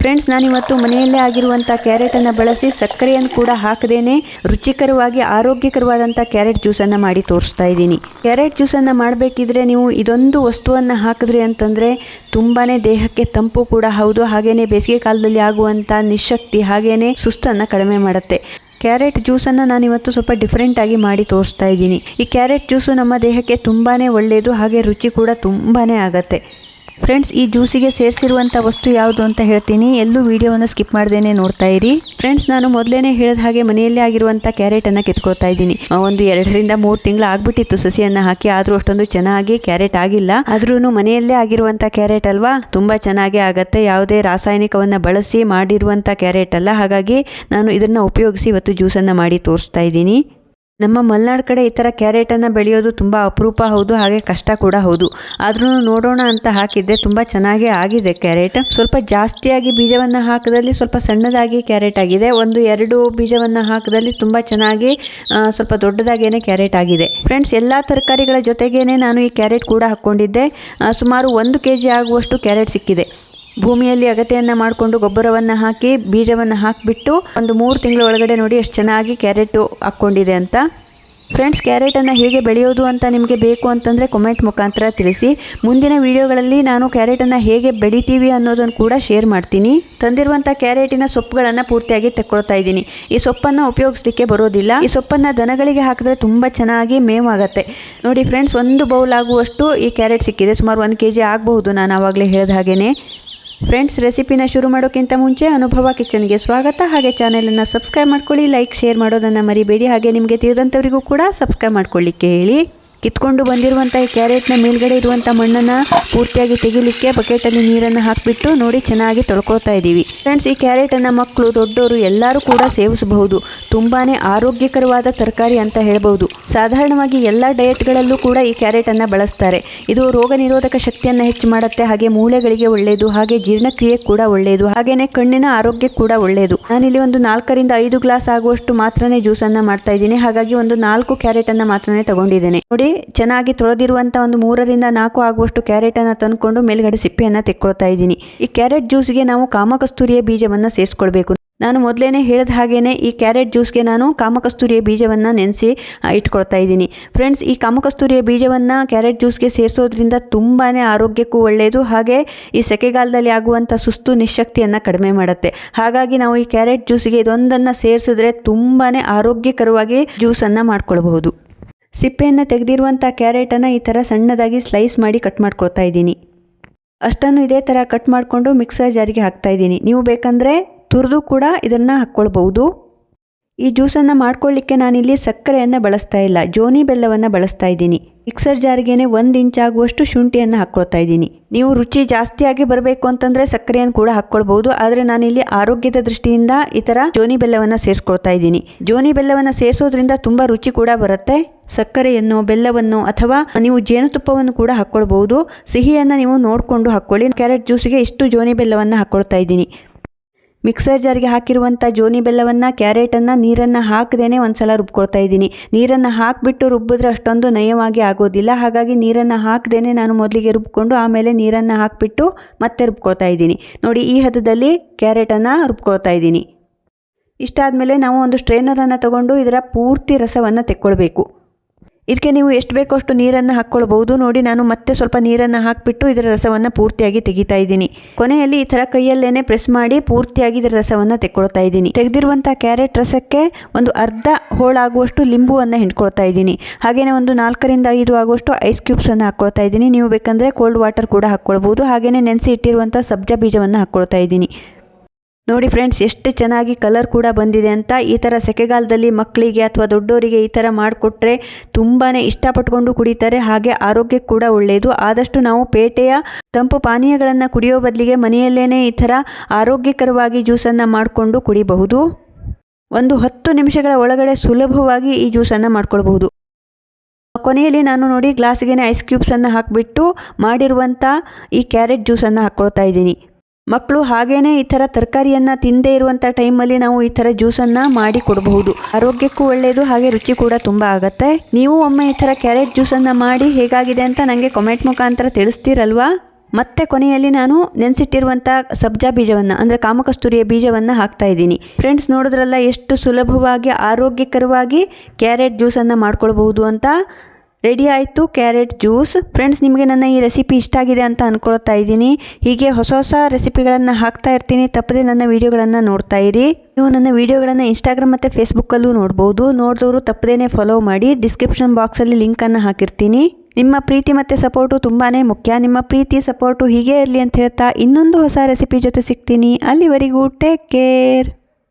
Friends ನಾನಿವತ್ತು ಮನೆಯಲ್ಲೇ ಆಗಿರುವಂಥ ಕ್ಯಾರೆಟನ್ನು ಬಳಸಿ ಸಕ್ಕರೆಯನ್ನು ಕೂಡ ಹಾಕದೇನೆ ರುಚಿಕರವಾಗಿ ಆರೋಗ್ಯಕರವಾದಂಥ ಕ್ಯಾರೆಟ್ ಜ್ಯೂಸನ್ನು ಮಾಡಿ ತೋರಿಸ್ತಾ ಇದ್ದೀನಿ. ಕ್ಯಾರೆಟ್ ಜ್ಯೂಸನ್ನು ಮಾಡಬೇಕಿದ್ರೆ ನೀವು ಇದೊಂದು ವಸ್ತುವನ್ನು ಹಾಕಿದ್ರಿ ಅಂತಂದರೆ ತುಂಬಾ ದೇಹಕ್ಕೆ ತಂಪು ಕೂಡ ಹೌದು. ಹಾಗೆಯೇ ಬೇಸಿಗೆ ಕಾಲದಲ್ಲಿ ಆಗುವಂಥ ನಿಶಕ್ತಿ ಹಾಗೆಯೇ ಸುಸ್ತನ್ನು ಕಡಿಮೆ ಮಾಡುತ್ತೆ. ಕ್ಯಾರೆಟ್ ಜ್ಯೂಸನ್ನು ನಾನಿವತ್ತು ಸ್ವಲ್ಪ ಡಿಫ್ರೆಂಟಾಗಿ ಮಾಡಿ ತೋರಿಸ್ತಾ ಇದ್ದೀನಿ. ಈ ಕ್ಯಾರೆಟ್ ಜ್ಯೂಸು ನಮ್ಮ ದೇಹಕ್ಕೆ ತುಂಬಾ ಒಳ್ಳೆಯದು ಹಾಗೆ ರುಚಿ ಕೂಡ ತುಂಬಾ ಆಗತ್ತೆ. ಫ್ರೆಂಡ್ಸ್ ಈ ಜ್ಯೂಸಿಗೆ ಸೇರಿಸಿರುವಂಥ ವಸ್ತು ಯಾವುದು ಅಂತ ಹೇಳ್ತೀನಿ. ಎಲ್ಲೂ ವೀಡಿಯೋವನ್ನು ಸ್ಕಿಪ್ ಮಾಡ್ದೇನೆ ನೋಡ್ತಾ ಇರಿ. ಫ್ರೆಂಡ್ಸ್ ನಾನು ಮೊದಲೇ ಹೇಳಿದ ಹಾಗೆ ಮನೆಯಲ್ಲೇ ಆಗಿರುವಂಥ ಕ್ಯಾರೆಟನ್ನು ಕಿತ್ಕೊಳ್ತಾ ಇದ್ದೀನಿ. ಒಂದು ಎರಡರಿಂದ ಮೂರು ತಿಂಗಳು ಆಗ್ಬಿಟ್ಟಿತ್ತು ಸಸಿಯನ್ನು ಹಾಕಿ. ಆದರೂ ಅಷ್ಟೊಂದು ಚೆನ್ನಾಗಿ ಕ್ಯಾರೆಟ್ ಆಗಿಲ್ಲ. ಆದ್ರೂ ಮನೆಯಲ್ಲೇ ಆಗಿರುವಂಥ ಕ್ಯಾರೆಟ್ ಅಲ್ವಾ? ತುಂಬ ಚೆನ್ನಾಗೇ ಆಗುತ್ತೆ. ಯಾವುದೇ ರಾಸಾಯನಿಕವನ್ನು ಬಳಸಿ ಮಾಡಿರುವಂಥ ಕ್ಯಾರೆಟ್ ಅಲ್ಲ. ಹಾಗಾಗಿ ನಾನು ಇದನ್ನು ಉಪಯೋಗಿಸಿ ಇವತ್ತು ಜ್ಯೂಸನ್ನು ಮಾಡಿ ತೋರಿಸ್ತಾ ಇದ್ದೀನಿ. ನಮ್ಮ ಮಲೆನಾಡು ಕಡೆ ಈ ಥರ ಕ್ಯಾರೆಟನ್ನು ಬೆಳೆಯೋದು ತುಂಬ ಅಪರೂಪ ಹೌದು, ಹಾಗೆ ಕಷ್ಟ ಕೂಡ ಹೌದು. ಆದ್ರೂ ನೋಡೋಣ ಅಂತ ಹಾಕಿದ್ದೆ ತುಂಬ ಚೆನ್ನಾಗೇ ಆಗಿದೆ ಕ್ಯಾರೆಟ್. ಸ್ವಲ್ಪ ಜಾಸ್ತಿಯಾಗಿ ಬೀಜವನ್ನು ಹಾಕದಲ್ಲಿ ಸ್ವಲ್ಪ ಸಣ್ಣದಾಗಿ ಕ್ಯಾರೆಟ್ ಆಗಿದೆ. ಒಂದು ಎರಡು ಬೀಜವನ್ನು ಹಾಕದಲ್ಲಿ ತುಂಬ ಚೆನ್ನಾಗಿ ಸ್ವಲ್ಪ ದೊಡ್ಡದಾಗೇನೆ ಕ್ಯಾರೆಟ್ ಆಗಿದೆ. ಫ್ರೆಂಡ್ಸ್, ಎಲ್ಲ ತರಕಾರಿಗಳ ಜೊತೆಗೇನೆ ನಾನು ಈ ಕ್ಯಾರೆಟ್ ಕೂಡ ಹಾಕ್ಕೊಂಡಿದ್ದೆ. ಸುಮಾರು ಒಂದು ಕೆ ಜಿ ಆಗುವಷ್ಟು ಕ್ಯಾರೆಟ್ ಸಿಕ್ಕಿದೆ. ಭೂಮಿಯಲ್ಲಿ ಅಗತ್ಯವನ್ನು ಮಾಡಿಕೊಂಡು ಗೊಬ್ಬರವನ್ನು ಹಾಕಿ ಬೀಜವನ್ನು ಹಾಕಿಬಿಟ್ಟು ಒಂದು ಮೂರು ತಿಂಗಳ ಒಳಗಡೆ ನೋಡಿ ಎಷ್ಟು ಚೆನ್ನಾಗಿ ಕ್ಯಾರೆಟು ಹಾಕ್ಕೊಂಡಿದೆ ಅಂತ. ಫ್ರೆಂಡ್ಸ್, ಕ್ಯಾರೆಟನ್ನು ಹೇಗೆ ಬೆಳೆಯೋದು ಅಂತ ನಿಮಗೆ ಬೇಕು ಅಂತಂದರೆ ಕಮೆಂಟ್ ಮುಖಾಂತರ ತಿಳಿಸಿ. ಮುಂದಿನ ವಿಡಿಯೋಗಳಲ್ಲಿ ನಾನು ಕ್ಯಾರೆಟನ್ನು ಹೇಗೆ ಬೆಳಿತೀವಿ ಅನ್ನೋದನ್ನು ಕೂಡ ಶೇರ್ ಮಾಡ್ತೀನಿ. ತಂದಿರುವಂಥ ಕ್ಯಾರೆಟಿನ ಸೊಪ್ಪುಗಳನ್ನು ಪೂರ್ತಿಯಾಗಿ ತೆಕ್ಕೊಳ್ತಾ ಇದ್ದೀನಿ. ಈ ಸೊಪ್ಪನ್ನು ಉಪಯೋಗಿಸ್ಲಿಕ್ಕೆ ಬರೋದಿಲ್ಲ. ಈ ಸೊಪ್ಪನ್ನು ದನಗಳಿಗೆ ಹಾಕಿದ್ರೆ ತುಂಬ ಚೆನ್ನಾಗಿ ಮೇವಾಗತ್ತೆ. ನೋಡಿ ಫ್ರೆಂಡ್ಸ್, ಒಂದು ಬೌಲ್ ಆಗುವಷ್ಟು ಈ ಕ್ಯಾರೆಟ್ ಸಿಕ್ಕಿದೆ. ಸುಮಾರು ಒಂದು ಕೆ ಜಿ ಆಗಬಹುದು ನಾನು ಆವಾಗಲೇ ಹೇಳಿದ ಹಾಗೇನೆ. ಫ್ರೆಂಡ್ಸ್ ರೆಸಿಪಿನ ಶುರು ಮಾಡೋಕ್ಕಿಂತ ಮುಂಚೆ ಅನುಭವ ಕಿಚನ್ಗೆ ಸ್ವಾಗತ. ಹಾಗೆ ಚಾನೆಲನ್ನು ಸಬ್ಸ್ಕ್ರೈಬ್ ಮಾಡ್ಕೊಳ್ಳಿ, ಲೈಕ್, ಶೇರ್ ಮಾಡೋದನ್ನು ಮರಿಬೇಡಿ. ಹಾಗೆ ನಿಮಗೆ ತಿಳಿದಂಥವರಿಗೂ ಕೂಡ ಸಬ್ಸ್ಕ್ರೈಬ್ ಮಾಡ್ಕೊಳ್ಳಿಕ್ಕೆ ಹೇಳಿ. ಕಿತ್ಕೊಂಡು ಬಂದಿರುವಂಥ ಈ ಕ್ಯಾರೆಟ್ನ ಮೇಲ್ಗಡೆ ಇರುವಂಥ ಮಣ್ಣನ್ನು ಪೂರ್ತಿಯಾಗಿ ತೆಗಿಲಿಕ್ಕೆ ಬಕೆಟಲ್ಲಿ ನೀರನ್ನು ಹಾಕಿಬಿಟ್ಟು ನೋಡಿ ಚೆನ್ನಾಗಿ ತೊಳ್ಕೊತಾ ಇದ್ದೀವಿ. ಫ್ರೆಂಡ್ಸ್ ಈ ಕ್ಯಾರೆಟನ್ನು ಮಕ್ಕಳು ದೊಡ್ಡವರು ಎಲ್ಲರೂ ಕೂಡ ಸೇವಿಸಬಹುದು. ತುಂಬಾ ಆರೋಗ್ಯಕರವಾದ ತರಕಾರಿ ಅಂತ ಹೇಳ್ಬೋದು ಸಾಧಾರಣವಾಗಿ ಎಲ್ಲ ಡಯಟ್ಗಳಲ್ಲೂ ಕೂಡ ಈ ಕ್ಯಾರೆಟನ್ನು ಬಳಸ್ತಾರೆ. ಇದು ರೋಗ ನಿರೋಧಕ ಶಕ್ತಿಯನ್ನು ಹೆಚ್ಚು ಮಾಡುತ್ತೆ, ಹಾಗೆ ಮೂಳೆಗಳಿಗೆ ಒಳ್ಳೆಯದು ಹಾಗೆ ಜೀರ್ಣಕ್ರಿಯೆ ಕೂಡ ಒಳ್ಳೆಯದು ಹಾಗೆಯೇ ಕಣ್ಣಿನ ಆರೋಗ್ಯ ಕೂಡ ಒಳ್ಳೆಯದು ನಾನಿಲ್ಲಿ ಒಂದು ನಾಲ್ಕರಿಂದ ಐದು ಗ್ಲಾಸ್ ಆಗುವಷ್ಟು ಮಾತ್ರನೇ ಜ್ಯೂಸನ್ನು ಮಾಡ್ತಾ ಇದ್ದೀನಿ, ಹಾಗಾಗಿ ಒಂದು ನಾಲ್ಕು ಕ್ಯಾರೆಟನ್ನು ಮಾತ್ರನೇ ತಗೊಂಡಿದ್ದೇನೆ. ನೋಡಿ, ಚೆನ್ನಾಗಿ ತೊಳೆದಿರುವಂಥ ಒಂದು ಮೂರರಿಂದ ನಾಲ್ಕು ಆಗುವಷ್ಟು ಕ್ಯಾರೆಟನ್ನು ತಂದುಕೊಂಡು ಮೇಲ್ಗಡೆ ಸಿಪ್ಪೆಯನ್ನು ತೆಕ್ಕೊಳ್ತಾ ಇದ್ದೀನಿ. ಈ ಕ್ಯಾರೆಟ್ ಜ್ಯೂಸ್ಗೆ ನಾವು ಕಾಮಕಸ್ತೂರಿಯ ಬೀಜವನ್ನು ಸೇರಿಸ್ಕೊಳ್ಬೇಕು. ನಾನು ಮೊದಲೇ ಹೇಳಿದ ಹಾಗೇ ಈ ಕ್ಯಾರೆಟ್ ಜ್ಯೂಸ್ಗೆ ನಾನು ಕಾಮಕಸ್ತೂರಿಯ ಬೀಜವನ್ನು ನೆನೆಸಿ ಇಟ್ಕೊಳ್ತಾ ಇದ್ದೀನಿ. ಫ್ರೆಂಡ್ಸ್, ಈ ಕಾಮಕಸ್ತೂರಿಯ ಬೀಜವನ್ನು ಕ್ಯಾರೆಟ್ ಜ್ಯೂಸ್ಗೆ ಸೇರಿಸೋದ್ರಿಂದ ತುಂಬಾ ಆರೋಗ್ಯಕ್ಕೂ ಒಳ್ಳೆಯದು ಹಾಗೆ ಈ ಸೆಕೆಗಾಲದಲ್ಲಿ ಆಗುವಂಥ ಸುಸ್ತು ನಿಶಕ್ತಿಯನ್ನು ಕಡಿಮೆ ಮಾಡುತ್ತೆ. ಹಾಗಾಗಿ ನಾವು ಈ ಕ್ಯಾರೆಟ್ ಜ್ಯೂಸ್ಗೆ ಇದೊಂದನ್ನು ಸೇರಿಸಿದ್ರೆ ತುಂಬಾ ಆರೋಗ್ಯಕರವಾಗಿ ಜ್ಯೂಸನ್ನು ಮಾಡ್ಕೊಳ್ಬಹುದು. ಸಿಪ್ಪೆಯನ್ನು ತೆಗೆದಿರುವಂಥ ಕ್ಯಾರೆಟನ್ನು ಈ ಥರ ಸಣ್ಣದಾಗಿ ಸ್ಲೈಸ್ ಮಾಡಿ ಕಟ್ ಮಾಡ್ಕೊಳ್ತಾ ಇದ್ದೀನಿ. ಅಷ್ಟನ್ನು ಇದೇ ಥರ ಕಟ್ ಮಾಡಿಕೊಂಡು ಮಿಕ್ಸರ್ ಜಾರಿಗೆ ಹಾಕ್ತಾ ಇದ್ದೀನಿ. ನೀವು ಬೇಕಂದರೆ ತುರಿದು ಕೂಡ ಇದನ್ನು ಹಾಕ್ಕೊಳ್ಬಹುದು. ಈ ಜ್ಯೂಸನ್ನು ಮಾಡ್ಕೊಳ್ಳಿಕ್ಕೆ ನಾನಿಲ್ಲಿ ಸಕ್ಕರೆಯನ್ನು ಬಳಸ್ತಾ ಇಲ್ಲ. ಜೋನಿ ಬೆಲ್ಲವನ್ನು ಬಳಸ್ತಾ ಇದ್ದೀನಿ. ಮಿಕ್ಸರ್ ಜಾರಿಗೆನೆ ಒಂದು ಇಂಚ್ ಆಗುವಷ್ಟು ಶುಂಠಿಯನ್ನು ಹಾಕ್ಕೊಳ್ತಾ ಇದ್ದೀನಿ. ನೀವು ರುಚಿ ಜಾಸ್ತಿಯಾಗಿ ಬರಬೇಕು ಅಂತಂದರೆ ಸಕ್ಕರೆಯನ್ನು ಕೂಡ ಹಾಕ್ಕೊಳ್ಬಹುದು. ಆದರೆ ನಾನಿಲ್ಲಿ ಆರೋಗ್ಯದ ದೃಷ್ಟಿಯಿಂದ ಈ ಥರ ಜೋನಿ ಬೆಲ್ಲವನ್ನು ಸೇರಿಸ್ಕೊಳ್ತಾ ಇದ್ದೀನಿ. ಜೋನಿ ಬೆಲ್ಲವನ್ನು ಸೇರಿಸೋದ್ರಿಂದ ತುಂಬ ರುಚಿ ಕೂಡ ಬರುತ್ತೆ. ಸಕ್ಕರೆಯನ್ನು, ಬೆಲ್ಲವನ್ನು ಅಥವಾ ನೀವು ಜೇನುತುಪ್ಪವನ್ನು ಕೂಡ ಹಾಕ್ಕೊಳ್ಬಹುದು. ಸಿಹಿಯನ್ನು ನೀವು ನೋಡಿಕೊಂಡು ಹಾಕ್ಕೊಳ್ಳಿ. ಕ್ಯಾರೆಟ್ ಜ್ಯೂಸಿಗೆ ಇಷ್ಟು ಜೋನಿ ಬೆಲ್ಲವನ್ನು ಹಾಕ್ಕೊಳ್ತಾ ಇದ್ದೀನಿ. ಮಿಕ್ಸರ್ ಜಾರ್ಗೆ ಹಾಕಿರುವಂಥ ಜೋನಿ ಬೆಲ್ಲವನ್ನು, ಕ್ಯಾರೆಟನ್ನು, ನೀರನ್ನು ಹಾಕದೇನೆ ಒಂದ್ಸಲ ರುಬ್ಕೊಳ್ತಾ ಇದ್ದೀನಿ. ನೀರನ್ನು ಹಾಕಿಬಿಟ್ಟು ರುಬ್ಬಿದ್ರೆ ಅಷ್ಟೊಂದು ನಯವಾಗಿ ಆಗೋದಿಲ್ಲ. ಹಾಗಾಗಿ ನೀರನ್ನು ಹಾಕದೇನೆ ನಾನು ಮೊದಲಿಗೆ ರುಬ್ಕೊಂಡು ಆಮೇಲೆ ನೀರನ್ನು ಹಾಕಿಬಿಟ್ಟು ಮತ್ತೆ ರುಬ್ಕೊಳ್ತಾ ಇದ್ದೀನಿ. ನೋಡಿ, ಈ ಹದದಲ್ಲಿ ಕ್ಯಾರೆಟನ್ನು ರುಬ್ಕೊಳ್ತಾ ಇದ್ದೀನಿ. ಇಷ್ಟಾದಮೇಲೆ ನಾವು ಒಂದು ಸ್ಟ್ರೈನರನ್ನು ತಗೊಂಡು ಇದರ ಪೂರ್ತಿ ರಸವನ್ನು ತೆಕ್ಕೊಳ್ಬೇಕು. ಇದಕ್ಕೆ ನೀವು ಎಷ್ಟು ಬೇಕೋ ಅಷ್ಟು ನೀರನ್ನು ಹಾಕ್ಕೊಳ್ಬಹುದು. ನೋಡಿ, ನಾನು ಮತ್ತೆ ಸ್ವಲ್ಪ ನೀರನ್ನು ಹಾಕಿಬಿಟ್ಟು ಇದರ ರಸವನ್ನು ಪೂರ್ತಿಯಾಗಿ ತೆಗಿತಾ ಇದ್ದೀನಿ. ಕೊನೆಯಲ್ಲಿ ಈ ಥರ ಕೈಯಲ್ಲೇನೆ ಪ್ರೆಸ್ ಮಾಡಿ ಪೂರ್ತಿಯಾಗಿ ಇದರ ರಸವನ್ನು ತೆಕ್ಕೊಳ್ತಾ ಇದ್ದೀನಿ. ತೆಗೆದಿರುವಂಥ ಕ್ಯಾರೆಟ್ ರಸಕ್ಕೆ ಒಂದು ಅರ್ಧ ಹೋಳಾಗುವಷ್ಟು ಲಿಂಬುವನ್ನು ಹಿಂಡ್ಕೊಳ್ತಾ ಇದ್ದೀನಿ. ಹಾಗೆಯೇ ಒಂದು ನಾಲ್ಕರಿಂದ ಐದು ಆಗುವಷ್ಟು ಐಸ್ ಕ್ಯೂಬ್ಸನ್ನು ಹಾಕ್ಕೊಳ್ತಾ ಇದ್ದೀನಿ. ನೀವು ಬೇಕಂದರೆ ಕೋಲ್ಡ್ ವಾಟರ್ ಕೂಡ ಹಾಕ್ಕೊಳ್ಬೋದು ಹಾಗೆಯೇ ನೆನೆಸಿ ಇಟ್ಟಿರುವಂಥ ಸಬ್ಜಾ ಬೀಜವನ್ನು ಹಾಕ್ಕೊಳ್ತಾ ಇದ್ದೀನಿ. ನೋಡಿ ಫ್ರೆಂಡ್ಸ್ ಎಷ್ಟು ಚೆನ್ನಾಗಿ ಕಲರ್ ಕೂಡ ಬಂದಿದೆ ಅಂತ ಈ ಥರ ಸೆಕೆಗಾಲದಲ್ಲಿ ಮಕ್ಕಳಿಗೆ ಅಥವಾ ದೊಡ್ಡವರಿಗೆ ಈ ಥರ ಮಾಡಿಕೊಟ್ರೆ ತುಂಬಾ ಇಷ್ಟಪಟ್ಕೊಂಡು ಕುಡಿತಾರೆ, ಹಾಗೆ ಆರೋಗ್ಯಕ್ಕೆ ಕೂಡ ಒಳ್ಳೆಯದು ಆದಷ್ಟು ನಾವು ಪೇಟೆಯ ತಂಪು ಪಾನೀಯಗಳನ್ನು ಕುಡಿಯೋ ಬದಲಿಗೆ ಮನೆಯಲ್ಲೇ ಈ ಥರ ಆರೋಗ್ಯಕರವಾಗಿ ಜ್ಯೂಸನ್ನು ಮಾಡಿಕೊಂಡು ಕುಡಿಬಹುದು. ಒಂದು ಹತ್ತು ನಿಮಿಷಗಳ ಒಳಗಡೆ ಸುಲಭವಾಗಿ ಈ ಜ್ಯೂಸನ್ನು ಮಾಡ್ಕೊಳ್ಬಹುದು. ಕೊನೆಯಲ್ಲಿ ನಾನು ನೋಡಿ ಗ್ಲಾಸ್ಗೆ ಐಸ್ ಕ್ಯೂಬ್ಸನ್ನು ಹಾಕಿಬಿಟ್ಟು ಮಾಡಿರುವಂಥ ಈ ಕ್ಯಾರೆಟ್ ಜ್ಯೂಸನ್ನು ಹಾಕ್ಕೊಳ್ತಾ ಇದ್ದೀನಿ. ಮಕ್ಕಳು ಹಾಗೇನೆ ಈ ಥರ ತರಕಾರಿಯನ್ನು ತಿಂದೇ ಇರುವಂಥ ಟೈಮಲ್ಲಿ ನಾವು ಈ ಥರ ಜ್ಯೂಸನ್ನು ಮಾಡಿ ಕೊಡಬಹುದು. ಆರೋಗ್ಯಕ್ಕೂ ಒಳ್ಳೆಯದು ಹಾಗೆ ರುಚಿ ಕೂಡ ತುಂಬ ಆಗುತ್ತೆ. ನೀವು ಒಮ್ಮೆ ಈ ಥರ ಕ್ಯಾರೆಟ್ ಜ್ಯೂಸನ್ನು ಮಾಡಿ ಹೇಗಾಗಿದೆ ಅಂತ ನನಗೆ ಕಮೆಂಟ್ ಮುಖಾಂತರ ತಿಳಿಸ್ತೀರಲ್ವಾ? ಮತ್ತೆ ಕೊನೆಯಲ್ಲಿ ನಾನು ನೆನೆಸಿಟ್ಟಿರುವಂಥ ಸಬ್ಜಾ ಬೀಜವನ್ನು, ಅಂದರೆ ಕಾಮಕಸ್ತೂರಿಯ ಬೀಜವನ್ನು ಹಾಕ್ತಾ ಇದ್ದೀನಿ. ಫ್ರೆಂಡ್ಸ್ ನೋಡಿದ್ರಲ್ಲ ಎಷ್ಟು ಸುಲಭವಾಗಿ, ಆರೋಗ್ಯಕರವಾಗಿ ಕ್ಯಾರೆಟ್ ಜ್ಯೂಸನ್ನು ಮಾಡ್ಕೊಳ್ಬಹುದು ಅಂತ? ರೆಡಿ ಆಯಿತು, ಕ್ಯಾರೆಟ್ ಜ್ಯೂಸ್. ಫ್ರೆಂಡ್ಸ್, ನಿಮಗೆ ನನ್ನ ಈ ರೆಸಿಪಿ ಇಷ್ಟ ಆಗಿದೆ ಅಂತ ಅಂದ್ಕೊಳ್ತಾ ಇದ್ದೀನಿ. ಹೀಗೆ ಹೊಸ ಹೊಸ ರೆಸಿಪಿಗಳನ್ನು ಹಾಕ್ತಾ ಇರ್ತೀನಿ. ತಪ್ಪದೆ ನನ್ನ ವೀಡಿಯೋಗಳನ್ನು ನೋಡ್ತಾ ಇರಿ. ನೀವು ನನ್ನ ವೀಡಿಯೋಗಳನ್ನು ಇನ್ಸ್ಟಾಗ್ರಾಮ್ ಮತ್ತು ಫೇಸ್ಬುಕ್ಕಲ್ಲೂ ನೋಡ್ಬೋದು. ನೋಡಿದವರು ತಪ್ಪದೇ ಫಾಲೋ ಮಾಡಿ. ಡಿಸ್ಕ್ರಿಪ್ಷನ್ ಬಾಕ್ಸಲ್ಲಿ ಲಿಂಕನ್ನು ಹಾಕಿರ್ತೀನಿ. ನಿಮ್ಮ ಪ್ರೀತಿ ಮತ್ತು ಸಪೋರ್ಟು ತುಂಬಾ ಮುಖ್ಯ. ನಿಮ್ಮ ಪ್ರೀತಿ ಸಪೋರ್ಟು ಹೀಗೆ ಇರಲಿ ಅಂತ ಹೇಳ್ತಾ ಇನ್ನೊಂದು ಹೊಸ ರೆಸಿಪಿ ಜೊತೆ ಸಿಗ್ತೀನಿ. ಅಲ್ಲಿವರೆಗೂ ಟೇಕ್ ಕೇರ್